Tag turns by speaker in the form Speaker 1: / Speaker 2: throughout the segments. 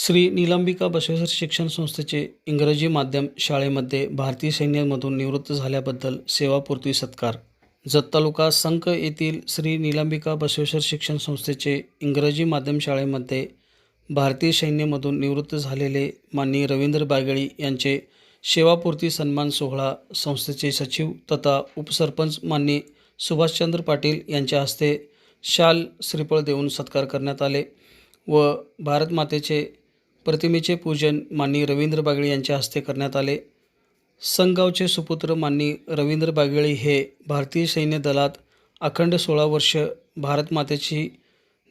Speaker 1: श्री निलंबिका बसवेश्वर शिक्षण संस्थेचे इंग्रजी माध्यम शाळेमध्ये भारतीय सैन्यामधून निवृत्त झाल्याबद्दल सेवापूर्ती सत्कार. जत तालुका संक येथील श्री निलंबिका बसवेश्वर शिक्षण संस्थेचे इंग्रजी माध्यम शाळेमध्ये भारतीय सैन्यामधून निवृत्त झालेले माननीय रवींद्र बागेळी यांचे सेवापूर्ती सन्मान सोहळा संस्थेचे सचिव तथा उपसरपंच माननीय सुभाषचंद्र पाटील यांच्या हस्ते शाल श्रीफळ देऊन सत्कार करण्यात आले व भारतमातेचे प्रतिमेचे पूजन माननीय रवींद्र बागळे यांच्या हस्ते करण्यात आले. संगावचे सुपुत्र माननीय रवींद्र बागळे हे भारतीय सैन्य दलात अखंड सोळा वर्ष भारतमातेची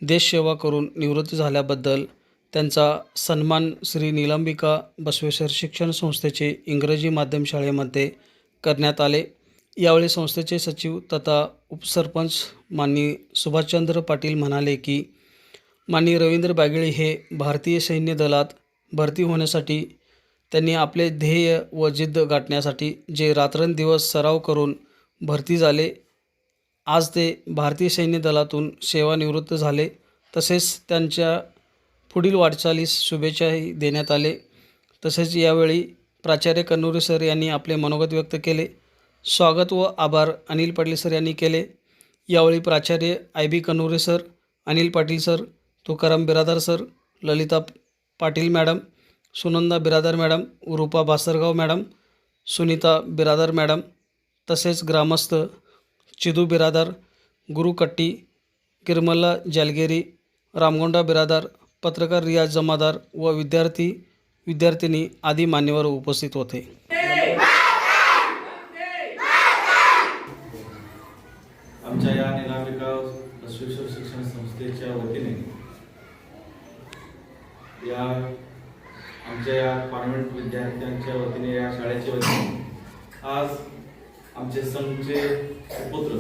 Speaker 1: देशसेवा करून निवृत्त झाल्याबद्दल त्यांचा सन्मान श्री निलंबिका बसवेश्वर शिक्षण संस्थेचे इंग्रजी माध्यम शाळेमध्ये करण्यात आले. यावेळी संस्थेचे सचिव तथा उपसरपंच माननीय सुभाषचंद्र पाटील म्हणाले की माननीय रवींद्र बागेळी हे भारतीय सैन्य दलात भरती होण्यासाठी त्यांनी आपले ध्येय व जिद्द गाठण्यासाठी जे रात्रंदिवस सराव करून भरती झाले आज ते भारतीय सैन्य दलातून सेवानिवृत्त झाले. तसेच त्यांच्या पुढील वाटचालीस शुभेच्छाही देण्यात आले. तसेच यावेळी प्राचार्य कन्नूरी सर यांनी आपले मनोगत व्यक्त केले. स्वागत व आभार अनिल पाटील सर यांनी केले. यावेळी प्राचार्य I B Kannure sir Anil Patil sir Tukaram Biradar sir Lalita Patil madam Sunanda Biradar madam Rupa Bhasargaon madam Sunita Biradar madam तसेच ग्रामस्थ चिदू बिरादार गुरु कट्टी किरमल्ला जालगेरी रामगोंडा बिरादार पत्रकार रियाज जमादार व विद्यार्थी विद्यार्थिनी आदी मान्यवर उपस्थित होते.
Speaker 2: आमच्या या निलामिका शिक्षण संस्थेच्या वतीने या आमच्या या कॉन्व्हेंट विद्यार्थ्यांच्या वतीने या शाळेच्या वतीने आज आमचे संघचे सुपुत्र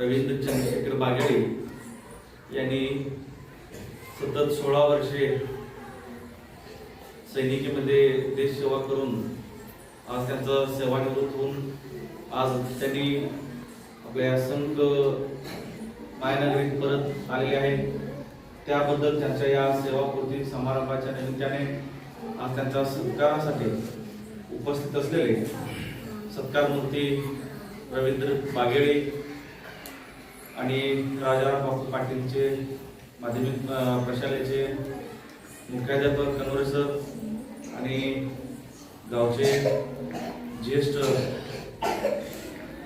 Speaker 2: रवींद्र चंद्रशेखर बागेळे यांनी सतत सोळा वर्षे सैनिकीमध्ये देश सेवा करून आज त्यांचा सेवानिवृत्त होऊन आज त्यांनी आपल्या संघ मायनागरीत परत आलेले आहेत. त्याबद्दल त्यांच्या या सेवापूर्ती समारंभाच्या निमित्ताने आज त्यांच्या सत्कारासाठी उपस्थित असलेले सत्कारमूर्ती रवींद्र बागेळे आणि राजाराम बापू पाटीलचे माध्यमिक प्रशालेचे मुख्याध्यापक कनोरे सर आणि गावचे ज्येष्ठ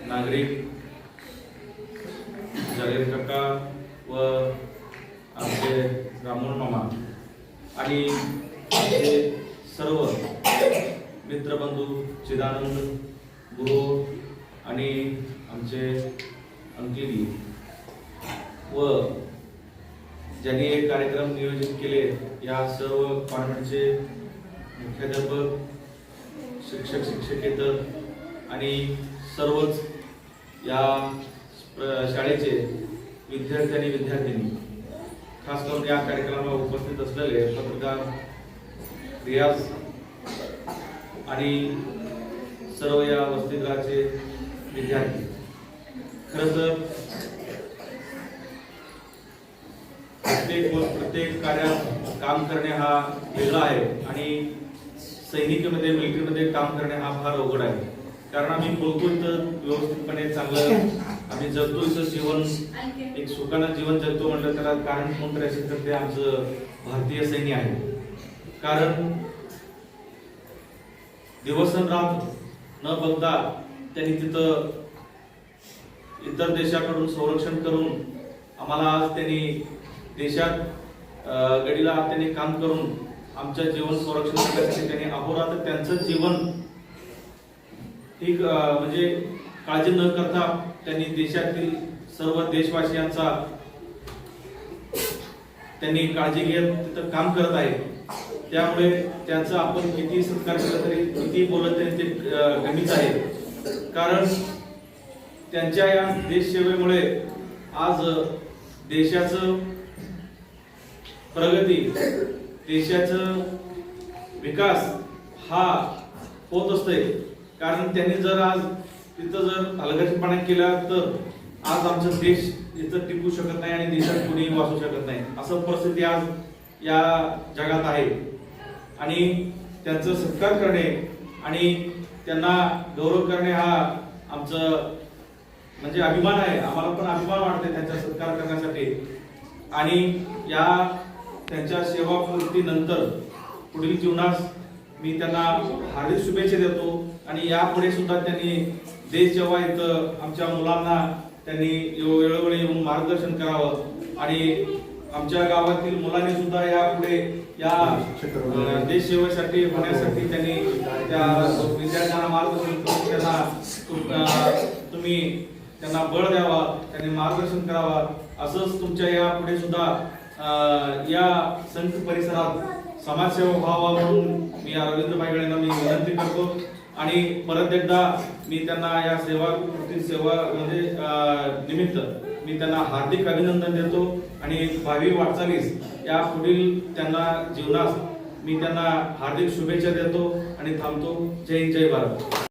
Speaker 2: नागरिक जागीर काका व आमचे रामोहन मामा. आणि आमचे सर्व मित्रबंधू चिदानंद गुरु आणि आमचे अंकिली व ज्यांनी एक कार्यक्रम नियोजित केले या सर्व कॉन्व्हेंटचे मुख्याध्यापक शिक्षक शिक्षकेतर आणि सर्वच या शाळेचे विद्यार्थी आणि विद्यार्थिनी खास करून या कार्यक्रमाला उपस्थित असलेले पत्रकार रियाज आणि सर्व या वसतिगृहाचे विद्यार्थी. खरं तर प्रत्येक प्रत्येक कार्यात काम करणे हा वेगळा आहे आणि सैनिकमध्ये मिलिटरीमध्ये काम करणे हा फार अवघड आहे. कारण आम्ही बोलतो इथं व्यवस्थितपणे चांगलं आम्ही जगतो इथं जीवन एक सुखानं जीवन जगतो म्हटलं त्याला कारण कोणतरी असेल तर ते आमचं भारतीय सैन्य आहे. कारण दिवसरात न बघता त्यांनी तिथं इतर देशाकडून संरक्षण करून आम्हाला आज त्यांनी देशात गडीला त्यांनी काम करून आमच्या जीवन संरक्षण करण्यासाठी त्यांनी अहोरात्र त्यांचं जीवन ही म्हणजे काळजी न करता त्यांनी देशातील सर्व देशवासियांचा त्यांनी काळजी घेत तिथं काम करत आहे. त्यामुळे त्यांचं आपण किती सत्कार केला तरी किती बोलत तरी ते कमीच आहे. कारण त्यांच्या या देशसेवेमुळे आज देशाचं प्रगती देशाचं विकास हा होत असते कारण त्यांनी जर आज तिथं जर हलगर्जीपणा केला तर आज आमचा देश इथं टिकू शकत नाही आणि देशात कुणीही वाचू शकत नाही. असं परिस्थिती आज या जगात आहे. आणि त्यांचं सत्कार करणे आणि त्यांना गौरव करणे हा आमचं म्हणजे अभिमान आहे. आम्हाला पण अभिमान वाटते त्यांचा सत्कार करण्यासाठी. आणि या त्यांच्या सेवापूर्तीनंतर पुढील जीवनास मी त्यांना हार्दिक शुभेच्छा देतो. आणि यापुढे सुद्धा त्यांनी देश जेव्हा इथं आमच्या मुलांना त्यांनी वेळोवेळी येऊन मार्गदर्शन करावं आणि आमच्या गावातील मुलांनी सुद्धा यापुढे या देश सेवेसाठी होण्यासाठी त्यांनी त्या विद्यार्थ्यांना मार्गदर्शन करून त्यांना तुम- तुम्ही त्यांना बळ द्यावा त्यांनी मार्गदर्शन करावा असंच तुमच्या या पुढे सुद्धा या संत परिसरात समाजसेवा व्हावा म्हणून मी या रवींद्र भाईगळे यांना मी विनंती करतो. आणि परत एकदा मी त्यांना या सेवा सेवा म्हणजे निमित्त मी त्यांना हार्दिक अभिनंदन देतो. आणि भावी वाटचालीस या पुढील त्यांना जीवनास मी त्यांना हार्दिक शुभेच्छा देतो आणि थांबतो. जय हिंद, जय भारत.